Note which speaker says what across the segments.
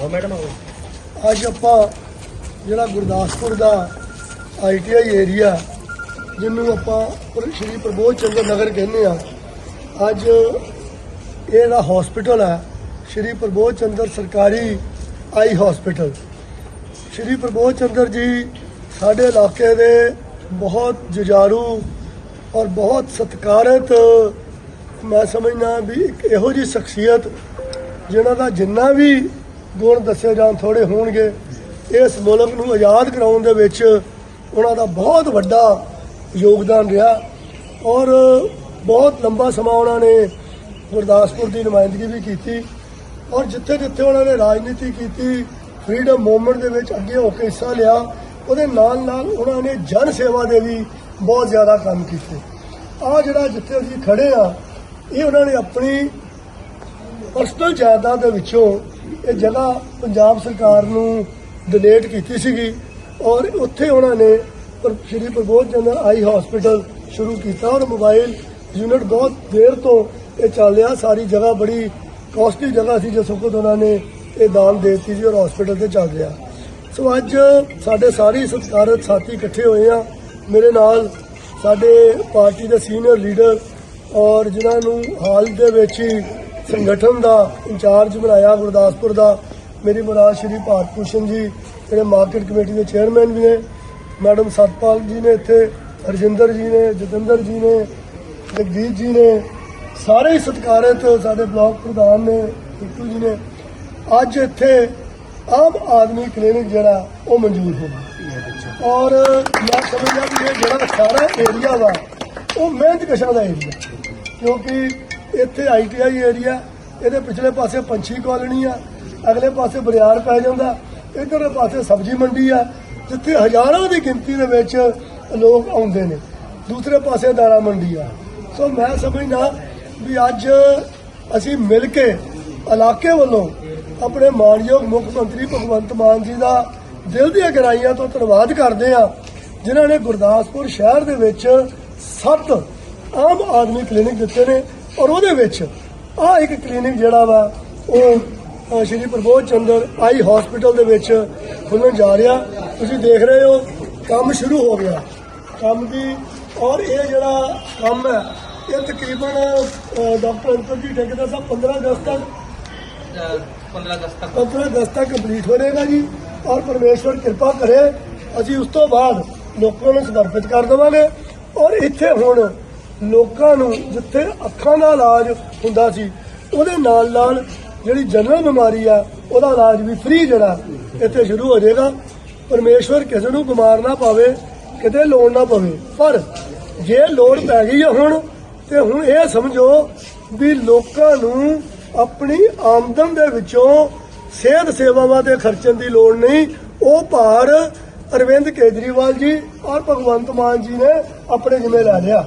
Speaker 1: ਆਓ ਮੈਡਮ, ਆਓ।
Speaker 2: ਅੱਜ ਆਪਾਂ ਜਿਹੜਾ ਗੁਰਦਾਸਪੁਰ ਦਾ ਆਈਟੀਆਈ ਏਰੀਆ, ਜਿਹਨੂੰ ਆਪਾਂ ਸ਼੍ਰੀ ਪ੍ਰਬੋਧ ਚੰਦਰ ਨਗਰ ਕਹਿੰਦੇ ਆ ਅੱਜ ਇਹ ਜਿਹੜਾ ਹਸਪੀਟਲ ਹੈ, ਸ਼੍ਰੀ ਪ੍ਰਬੋਧ ਚੰਦਰ ਸਰਕਾਰੀ ਆਈ ਹਸਪੀਟਲ ਸ਼੍ਰੀ ਪ੍ਰਬੋਧ ਚੰਦਰ ਜੀ ਸਾਡੇ ਇਲਾਕੇ ਦੇ ਬਹੁਤ ਜੁਝਾਰੂ ਔਰ ਬਹੁਤ ਸਤਿਕਾਰਤ, ਮੈਂ ਸਮਝਦਾ ਵੀ ਇੱਕ ਇਹੋ ਜੀ ਸ਼ਖਸੀਅਤ ਜਿਨ੍ਹਾਂ ਦਾ ਜਿੰਨਾ ਵੀ ਗੁਣ ਦੱਸੇ ਜਾਣ ਥੋੜੇ ਹੋਣਗੇ। ਇਸ ਮੁਲਕ ਨੂੰ ਆਜ਼ਾਦ ਕਰਾਉਣ ਦੇ ਵਿੱਚ ਉਹਨਾਂ ਦਾ ਬਹੁਤ ਵੱਡਾ ਯੋਗਦਾਨ ਰਿਹਾ ਔਰ ਬਹੁਤ ਲੰਬਾ ਸਮਾਂ ਉਹਨਾਂ ਨੇ ਗੁਰਦਾਸਪੁਰ ਦੀ ਨੁਮਾਇੰਦਗੀ ਵੀ ਕੀਤੀ ਔਰ ਜਿੱਥੇ ਜਿੱਥੇ ਉਹਨਾਂ ਨੇ ਰਾਜਨੀਤੀ ਕੀਤੀ ਫਰੀडम ਮੂਵਮੈਂਟ ਦੇ ਵਿੱਚ ਅੱਗੇ ਹੋ ਕੇ ਹਿੱਸਾ ਲਿਆ, ਉਹਦੇ ਨਾਲ ਨਾਲ ਉਹਨਾਂ ਨੇ ਜਨ ਸੇਵਾ ਦੇ ਵੀ ਬਹੁਤ ਜ਼ਿਆਦਾ ਕੰਮ ਕੀਤੇ। ਆ ਜਿਹੜਾ ਜਿੱਥੇ ਅਸੀਂ ਖੜੇ ਆ ਇਹ ਉਹਨਾਂ ਨੇ ਆਪਣੀ ਪਰਸਨਲ ਜਾਇਦਾਦ ਦੇ ਵਿੱਚੋਂ ਇਹ ਜਗ੍ਹਾ ਪੰਜਾਬ ਸਰਕਾਰ ਨੂੰ ਡੋਨੇਟ ਕੀਤੀ ਸੀਗੀ ਔਰ ਉੱਥੇ ਉਹਨਾਂ ਨੇ ਸ਼੍ਰੀ ਪ੍ਰਬੋਧ ਚੰਦਰ ਆਈ ਹਸਪੀਟਲ ਸ਼ੁਰੂ ਕੀਤਾ ਔਰ ਮੋਬਾਈਲ ਯੂਨਿਟ ਬਹੁਤ ਦੇਰ ਤੋਂ ਇਹ ਚੱਲ ਰਿਹਾ, ਸਾਰੀ ਜਗ੍ਹਾ ਬੜੀ ਕੋਸਟਲੀ ਜਗ੍ਹਾ ਸੀ ਜਿਸ ਸੁਖਤ ਉਹਨਾਂ ਨੇ ਇਹ ਦਾਨ ਦੇ ਦਿੱਤੀ ਸੀ ਔਰ ਹਸਪੀਟਲ ਤੇ ਚੱਲ ਰਿਹਾ। ਸੋ ਅੱਜ ਸਾਡੇ ਸਾਰੇ ਸਤਿਕਾਰਤ ਸਾਥੀ ਇਕੱਠੇ ਹੋਏ ਆ, ਮੇਰੇ ਨਾਲ ਸਾਡੇ ਪਾਰਟੀ ਦੇ ਸੀਨੀਅਰ ਲੀਡਰ ਔਰ ਜਿਨ੍ਹਾਂ ਨੂੰ ਹਾਲ ਦੇ ਵਿੱਚ ਹੀ ਸੰਗਠਨ ਦਾ ਇੰਚਾਰਜ ਬਣਾਇਆ, ਗੁਰਦਾਸਪੁਰ ਦਾ। ਮੇਰੀ ਮੁਰਾਦ ਸ਼੍ਰੀ ਭਾਰਤ ਭੂਸ਼ਣ ਜੀ, ਜਿਹੜੇ ਮਾਰਕੀਟ ਕਮੇਟੀ ਦੇ ਚੇਅਰਮੈਨ ਵੀ ਨੇ। ਮੈਡਮ ਸਤਪਾਲ ਜੀ ਨੇ ਇੱਥੇ, ਹਰਜਿੰਦਰ ਜੀ ਨੇ, ਜਤਿੰਦਰ ਜੀ ਨੇ, ਜਗਦੀਪ ਜੀ ਨੇ। ਸਾਰੇ ਹੀ ਸਤਿਕਾਰਤ ਸਾਡੇ ਬਲਾਕ ਪ੍ਰਧਾਨ ਨੇ ਟਿੱਟੂ ਜੀ ਨੇ। ਅੱਜ ਇੱਥੇ ਆਮ ਆਦਮੀ ਕਲੀਨਿਕ ਜਿਹੜਾ, ਉਹ ਮਨਜ਼ੂਰ ਹੋ ਗਿਆ। ਔਰ ਮੈਂ ਸਮਝਦਾ ਵੀ ਇਹ ਜਿਹੜਾ ਸਾਰਾ ਏਰੀਆ ਵਾ, ਉਹ ਮਿਹਨਤ ਕਸ਼ਾ ਦਾ ਏਰੀਆ ਕਿਉਂਕਿ ਇੱਥੇ ਆਈਟੀਆਈ ਏਰੀਆ ਇਹਦੇ ਪਿਛਲੇ ਪਾਸੇ ਪੰਛੀ ਕਾਲੋਨੀ ਆ, ਅਗਲੇ ਪਾਸੇ ਬਰਿਆਰ ਪੈ ਜਾਂਦਾ, ਇਧਰਲੇ ਪਾਸੇ ਸਬਜ਼ੀ ਮੰਡੀ ਆ, ਜਿੱਥੇ ਹਜ਼ਾਰਾਂ ਦੀ ਗਿਣਤੀ ਦੇ ਵਿੱਚ ਲੋਕ ਆਉਂਦੇ ਨੇ, ਦੂਸਰੇ ਪਾਸੇ ਦਾਣਾ ਮੰਡੀ ਆ। ਸੋ ਮੈਂ ਸਮਝਦਾ ਵੀ ਅੱਜ ਅਸੀਂ ਮਿਲ ਕੇ ਇਲਾਕੇ ਵੱਲੋਂ ਆਪਣੇ ਮਾਨਯੋਗ ਮੁੱਖ ਮੰਤਰੀ ਭਗਵੰਤ ਮਾਨ ਜੀ ਦਾ ਦਿਲ ਦੀਆਂ ਗਹਿਰਾਈਆਂ ਤੋਂ ਧੰਨਵਾਦ ਕਰਦੇ ਆ ਜਿਨ੍ਹਾਂ ਨੇ ਗੁਰਦਾਸਪੁਰ ਸ਼ਹਿਰ ਦੇ ਵਿੱਚ ਸੱਤ ਆਮ ਆਦਮੀ ਕਲੀਨਿਕ ਦਿੱਤੇ ਨੇ ਔਰ ਉਹਦੇ ਵਿੱਚ ਆ ਇੱਕ ਕਲੀਨਿਕ ਜਿਹੜਾ ਵਾ ਉਹ ਸ਼੍ਰੀ ਪ੍ਰਬੋਧ ਚੰਦਰ ਆਈ ਹਸਪੀਟਲ ਦੇ ਵਿੱਚ ਖੁੱਲਣ ਜਾ ਰਿਹਾ। ਤੁਸੀਂ ਦੇਖ ਰਹੇ ਹੋ ਕੰਮ ਸ਼ੁਰੂ ਹੋ ਗਿਆ। ਕੰਮ ਦੀ ਔਰ ਇਹ ਜਿਹੜਾ ਕੰਮ ਹੈ ਇਹ ਤਕਰੀਬਨ ਡਾਕਟਰ ਅੰਕਲ ਜੀ ਠੇਕੇਦਾਰ ਸਾਹਿਬ 15 ਅਗਸਤ ਤੱਕ।
Speaker 1: 15 ਅਗਸਤ ਤੱਕ।
Speaker 2: 15 ਅਗਸਤ ਤੱਕ ਕੰਪਲੀਟ ਹੋ ਜਾਏਗਾ ਜੀ। ਔਰ ਪਰਮੇਸ਼ਵਰ ਕਿਰਪਾ ਕਰੇ। ਅਸੀਂ ਉਸ ਤੋਂ ਬਾਅਦ ਲੋਕਾਂ ਨੂੰ ਸਮਰਪਿਤ ਕਰ ਦੇਵਾਂਗੇ। ਔਰ ਇੱਥੇ ਹੁਣ ਲੋਕਾਂ ਨੂੰ ਜਿੱਥੇ ਅੱਖਾਂ ਦਾ ਇਲਾਜ ਹੁੰਦਾ ਸੀ, ਉਹਦੇ ਨਾਲ ਨਾਲ ਜਿਹੜੀ ਜਨਰਲ ਬਿਮਾਰੀ ਆ, ਉਹਦਾ ਇਲਾਜ ਵੀ ਫ੍ਰੀ ਜਿਹੜਾ ਇੱਥੇ ਸ਼ੁਰੂ ਹੋ ਜਾਏਗਾ। ਪਰਮੇਸ਼ਵਰ ਕਿਸੇ ਨੂੰ ਬਿਮਾਰ ਨਾ ਪਾਵੇ, ਕਿਤੇ ਲੋੜ ਨਾ ਪਵੇ। ਪਰ ਜੇ ਲੋੜ ਪੈ ਗਈ ਹੈ ਹੁਣ, ਤੇ ਹੁਣ ਇਹ ਸਮਝੋ ਵੀ ਲੋਕਾਂ ਨੂੰ ਆਪਣੀ ਆਮਦਨ ਦੇ ਵਿੱਚੋਂ ਸਿਹਤ ਸੇਵਾਵਾਂ ਤੇ ਖਰਚਣ ਦੀ ਲੋੜ ਨਹੀਂ। ਉਹ ਭਾਰ ਅਰਵਿੰਦ ਕੇਜਰੀਵਾਲ ਜੀ ਔਰ ਭਗਵੰਤ ਮਾਨ ਜੀ ਨੇ ਆਪਣੇ ਜਿਵੇਂ ਲੈ ਲਿਆ।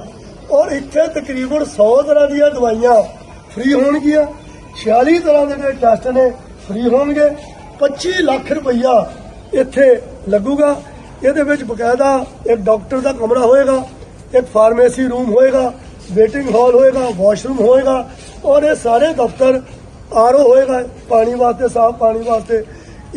Speaker 2: ਔਰ ਇੱਥੇ ਤਕਰੀਬਨ 100 ਤਰ੍ਹਾਂ ਦੀਆਂ ਦਵਾਈਆਂ ਫ੍ਰੀ ਹੋਣਗੀਆਂ। 46 ਤਰ੍ਹਾਂ ਦੇ ਜਿਹੜੇ ਟੈਸਟ ਨੇ ਫ੍ਰੀ ਹੋਣਗੇ। 25 ਲੱਖ ਰੁਪਈਆ ਇੱਥੇ ਲੱਗੂਗਾ। ਇਹਦੇ ਵਿੱਚ ਬਕਾਇਦਾ ਇੱਕ ਡਾਕਟਰ ਦਾ ਕਮਰਾ ਹੋਏਗਾ, ਇੱਕ ਫਾਰਮੇਸੀ ਰੂਮ ਹੋਏਗਾ ਵੇਟਿੰਗ ਹਾਲ ਹੋਏਗਾ ਵਾਸ਼ਰੂਮ ਹੋਏਗਾ ਔਰ ਇਹ ਸਾਰੇ ਦਫ਼ਤਰ ਆਰਓ ਹੋਏਗਾ, ਪਾਣੀ ਵਾਸਤੇ, ਸਾਫ਼ ਪਾਣੀ ਵਾਸਤੇ।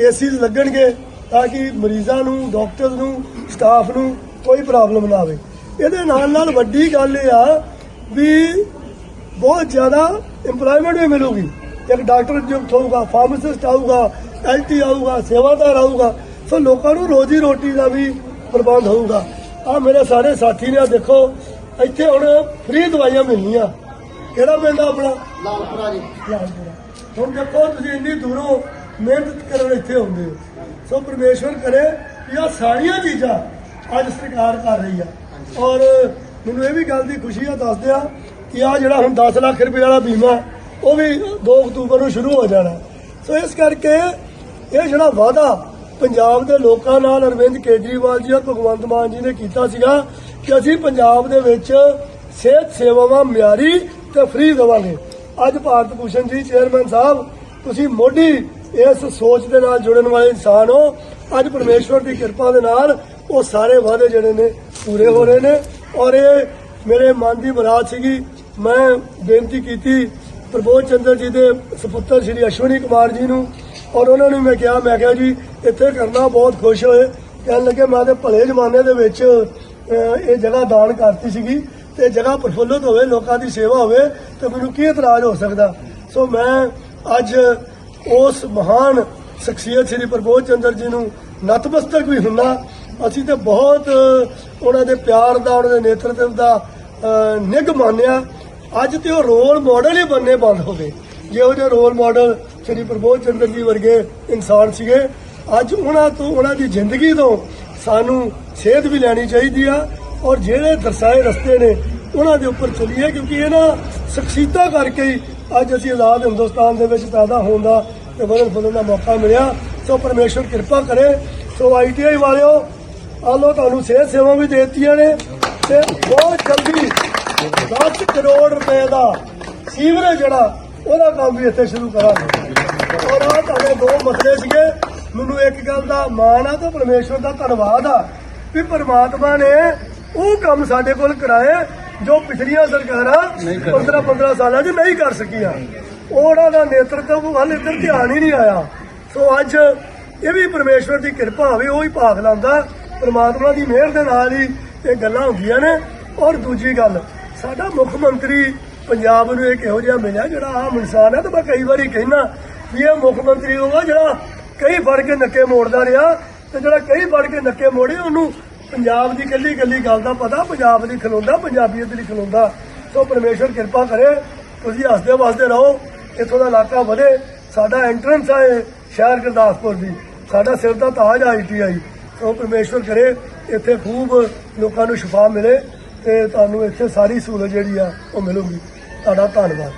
Speaker 2: ਏਸੀ ਲੱਗਣਗੇ ਤਾਂ ਕਿ ਮਰੀਜ਼ਾਂ ਨੂੰ ਡਾਕਟਰਸ ਨੂੰ ਸਟਾਫ ਨੂੰ ਕੋਈ ਪ੍ਰੋਬਲਮ ਨਾ ਆਵੇ। ਇਹਦੇ ਨਾਲ ਨਾਲ ਵੱਡੀ ਗੱਲ ਇਹ ਆ ਵੀ ਬਹੁਤ ਜ਼ਿਆਦਾ EMPLOYMENT ਵੀ ਮਿਲੂਗੀ। ਇੱਕ ਡਾਕਟਰ ਨਿਯੁਕਤ ਹੋਊਗਾ ਫਾਰਮਾਸਿਸਟ ਆਊਗਾ ਐਲਟੀ ਆਊਗਾ ਸੇਵਾਦਾਰ ਆਊਗਾ। ਸੋ ਲੋਕਾਂ ਨੂੰ ਰੋਜੀ ਰੋਟੀ ਦਾ ਵੀ ਪ੍ਰਬੰਧ ਹੋਊਗਾ। ਆ ਮੇਰੇ ਸਾਰੇ ਸਾਥੀ ਨੇ ਆ ਦੇਖੋ ਇੱਥੇ ਹੁਣ ਫ੍ਰੀ ਦਵਾਈਆਂ ਮਿਲਣੀਆਂ। ਕਿਹੜਾ ਪਿੰਡ ਆਪਣਾ?
Speaker 3: ਲਾਲਪੁਰਾ ਜੀ।
Speaker 2: ਲਾਲਪੁਰਾ। ਹੁਣ ਦੇਖੋ ਤੁਸੀਂ ਇੰਨੀ ਦੂਰੋਂ ਮਿਹਨਤ ਕਰਨ ਇੱਥੇ ਆਉਂਦੇ ਹੋ। ਸੋ ਪਰਮੇਸ਼ਵਰ ਕਰੇ ਆ ਸਾਰੀਆਂ ਚੀਜ਼ਾਂ ਅੱਜ ਸਰਕਾਰ ਕਰ ਰਹੀ ਆ। ਔਰ ਮੈਨੂੰ ਇਹ ਵੀ ਗੱਲ ਦੀ ਖੁਸ਼ੀ ਆ ਦੱਸ ਦਿਆਂ ਕਿ ਆ ਜਿਹੜਾ ਹੁਣ 10 ਲੱਖ ਰੁਪਏ ਵਾਲਾ ਬੀਮਾ, ਉਹ ਵੀ 2 ਅਕਤੂਬਰ ਨੂੰ ਸ਼ੁਰੂ ਹੋ ਜਾਣਾ। ਸੋ ਇਸ ਕਰਕੇ ਇਹ ਜਿਹੜਾ ਵਾਅਦਾ ਪੰਜਾਬ ਦੇ ਲੋਕਾਂ ਨਾਲ ਅਰਵਿੰਦ ਕੇਜਰੀਵਾਲ ਜੀ ਔਰ ਭਗਵੰਤ ਮਾਨ ਜੀ ਨੇ ਕੀਤਾ ਸੀਗਾ ਕਿ ਅਸੀਂ ਪੰਜਾਬ ਦੇ ਵਿੱਚ ਸਿਹਤ ਸੇਵਾਵਾਂ ਮਿਆਰੀ ਤੇ ਫ੍ਰੀ ਦੇਵਾਂਗੇ। ਅੱਜ ਭਾਰਤ ਭੂਸ਼ਣ ਜੀ ਚੇਅਰਮੈਨ ਸਾਹਿਬ, ਤੁਸੀਂ ਮੋਢੀ ਇਸ ਸੋਚ ਦੇ ਨਾਲ ਜੁੜਨ ਵਾਲੇ ਇਨਸਾਨ ਹੋ। ਅੱਜ ਪਰਮੇਸ਼ਵਰ ਦੀ ਕਿਰਪਾ ਦੇ ਨਾਲ ਉਹ ਸਾਰੇ ਵਾਅਦੇ ਜਿਹੜੇ ਨੇ ਪੂਰੇ ਹੋ ਰਹੇ ਨੇ ਔਰ ਇਹ ਮੇਰੇ ਮਨ ਦੀ ਬਰਾਤ ਸੀਗੀ। ਮੈਂ ਬੇਨਤੀ ਕੀਤੀ ਪ੍ਰਬੋਧ ਚੰਦਰ ਜੀ ਦੇ ਸੁਪੁੱਤਰ ਸ਼੍ਰੀ ਅਸ਼ਵਨੀ ਕੁਮਾਰ ਜੀ ਨੂੰ ਔਰ ਉਹਨਾਂ ਨੂੰ ਮੈਂ ਕਿਹਾ ਮੈਂ ਕਿਹਾ ਜੀ, ਇੱਥੇ ਕਰਨਾ ਬਹੁਤ ਖੁਸ਼ ਹੋਏ। ਕਹਿਣ ਲੱਗੇ, ਮੈਂ ਤੇ ਭਲੇ ਜ਼ਮਾਨੇ ਦੇ ਵਿੱਚ ਇਹ ਜਗ੍ਹਾ ਦਾਨ ਕਰਤੀ ਸੀਗੀ ਤੇ ਜਗ੍ਹਾ ਪ੍ਰਫੁੱਲਤ ਹੋਵੇ, ਲੋਕਾਂ ਦੀ ਸੇਵਾ ਹੋਵੇ ਤੇ ਮੈਨੂੰ ਕੀ ਇਤਰਾਜ਼ ਹੋ ਸਕਦਾ? ਸੋ ਮੈਂ ਅੱਜ ਉਸ ਮਹਾਨ ਸ਼ਖਸੀਅਤ ਸ੍ਰੀ ਪ੍ਰਬੋਧ ਚੰਦਰ ਜੀ ਨੂੰ ਨਤਮਸਤਕ ਵੀ ਹੁੰਨਾ। ਅਸੀਂ ਤੇ ਬਹੁਤ ਉਹਨਾਂ ਦੇ ਪਿਆਰ ਦਾ ਉਹਨਾਂ ਦੇ ਨੇਤਰਤਵ ਦਾ ਅਹ, ਨਿੱਘ ਮੰਨਿਆ। ਅੱਜ ਤੇ ਉਹ ਰੋਲ ਮਾਡਲ ਹੀ ਬੰਨੇ ਬੰਦ ਹੋ ਗਏ। ਜਿਹੋ ਜਿਹੇ ਰੋਲ ਮਾਡਲ ਸ੍ਰੀ ਪ੍ਰਬੋਧ ਚੰਦਰ ਜੀ ਵਰਗੇ ਇਨਸਾਨ ਸੀਗੇ। ਅੱਜ ਉਹਨਾਂ ਤੋਂ ਉਹਨਾਂ ਦੀ ਜ਼ਿੰਦਗੀ ਤੋਂ ਸਾਨੂੰ ਸੇਧ ਵੀ ਲੈਣੀ ਚਾਹੀਦੀ ਆ। ਔਰ ਜਿਹੜੇ ਦਰਸਾਏ ਰਸਤੇ ਨੇ ਉਹਨਾਂ ਦੇ ਉੱਪਰ ਚੱਲੀਏ ਕਿਉਂਕਿ ਇਹਨਾਂ ਸ਼ਖਸੀਅਤਾਂ ਕਰਕੇ ਹੀ ਅੱਜ ਅਸੀਂ ਆਜ਼ਾਦ ਹਿੰਦੁਸਤਾਨ ਦੇ ਵਿੱਚ ਪੈਦਾ ਹੋਣ ਦਾ ਤੇ ਵਧਣ ਫੁੱਲਣ ਦਾ ਮੌਕਾ ਮਿਲਿਆ। ਸੋ ਪਰਮੇਸ਼ਵਰ ਕਿਰਪਾ ਕਰੇ। ਸੋ ਆਈਟੀਆਈ ਵਾਲਿਓ ਆ ਤੁਹਾਨੂੰ ਸਿਹਤ ਸੇਵਾ ਵੀ ਦੇ ਦਿੱਤੀਆਂ ਨੇ ਤੇ ਬਹੁਤ ਜਲਦੀ 10 ਕਰੋੜ ਰੁਪਏ ਦਾ ਸੀਵਰੇਜ ਜਿਹੜਾ, ਉਹਦਾ ਕੰਮ ਵੀ ਇੱਥੇ ਸ਼ੁਰੂ ਕਰਾਂਗੇ। ਔਰ ਆ ਤੁਹਾਡੇ ਦੋ ਮਸਲੇ ਸੀਗੇ, ਮੈਨੂੰ ਇੱਕ ਗੱਲ ਦਾ ਮਾਣ ਆ ਤੇ ਪਰਮੇਸ਼ਵਰ ਦਾ ਧੰਨਵਾਦ ਆ ਵੀ ਪਰਮਾਤਮਾ ਨੇ ਉਹ ਕੰਮ ਸਾਡੇ ਕੋਲ ਕਰਾਏ ਜੋ ਪਿਛਲੀਆਂ ਸਰਕਾਰਾਂ 15 15 ਸਾਲਾਂ 'ਚ ਨਹੀਂ ਕਰ ਸਕੀਆਂ। ਉਹਨਾਂ ਦਾ ਨੇਤਰਤਵ ਵੱਲ ਇੱਧਰ ਧਿਆਨ ਹੀ ਨਹੀਂ ਆਇਆ। ਸੋ ਅੱਜ ਇਹ ਵੀ ਪਰਮੇਸ਼ਵਰ ਦੀ ਕਿਰਪਾ ਹੋਵੇ, ਉਹ ਹੀ ਭਾਗ ਲਾਉਂਦਾ। ਪਰਮਾਤਮਾ ਦੀ ਮਿਹਰ ਦੇ ਨਾਲ ਹੀ ਇਹ ਗੱਲਾਂ ਹੁੰਦੀਆਂ ਨੇ। ਔਰ ਦੂਜੀ ਗੱਲ, ਸਾਡਾ ਮੁੱਖ ਮੰਤਰੀ ਪੰਜਾਬ ਨੂੰ ਇੱਕ ਇਹੋ ਜਿਹਾ ਮਿਲਿਆ ਜਿਹੜਾ ਆਮ ਇਨਸਾਨ ਹੈ, ਤੇ ਮੈਂ ਕਈ ਵਾਰੀ ਕਹਿਣਾ ਵੀ ਇਹ ਮੁੱਖ ਮੰਤਰੀ ਹੋਗਾ ਜਿਹੜਾ ਕਈ ਫੜ ਕੇ ਨੱਕੇ ਮੋੜਦਾ ਰਿਹਾ ਤੇ ਜਿਹੜਾ ਕਈ ਫੜ ਕੇ ਨੱਕੇ ਮੋੜੇ, ਉਹਨੂੰ ਪੰਜਾਬ ਦੀ ਕੱਲੀ ਕੱਲੀ ਗੱਲ ਦਾ ਪਤਾ, ਪੰਜਾਬ ਦੀ ਖਲੋਂਦਾ, ਪੰਜਾਬੀਅਤ ਦੀ ਖਲੋਂਦਾ। ਸੋ ਪਰਮੇਸ਼ਵਰ ਕਿਰਪਾ ਕਰੇ, ਤੁਸੀਂ ਹੱਸਦੇ ਵਸਦੇ ਰਹੋ, ਇੱਥੋਂ ਦਾ ਇਲਾਕਾ ਵਧੇ। ਸਾਡਾ ਐਂਟਰੈਂਸ ਆ ਸ਼ਹਿਰ ਗੁਰਦਾਸਪੁਰ ਦੀ। ਸਾਡਾ ਸਿਰ ਦਾ ਤਾਜ ਆਈਟੀਆਈ ਉਹ ਪਰਮੇਸ਼ਵਰ ਕਰੇ, ਇੱਥੇ ਖੂਬ ਲੋਕਾਂ ਨੂੰ ਸ਼ਿਫਾ ਮਿਲੇ ਤੇ ਤੁਹਾਨੂੰ ਇੱਥੇ ਸਾਰੀ ਸਹੂਲਤ ਜਿਹੜੀ ਆ ਉਹ ਮਿਲੂਗੀ। ਤੁਹਾਡਾ ਧੰਨਵਾਦ।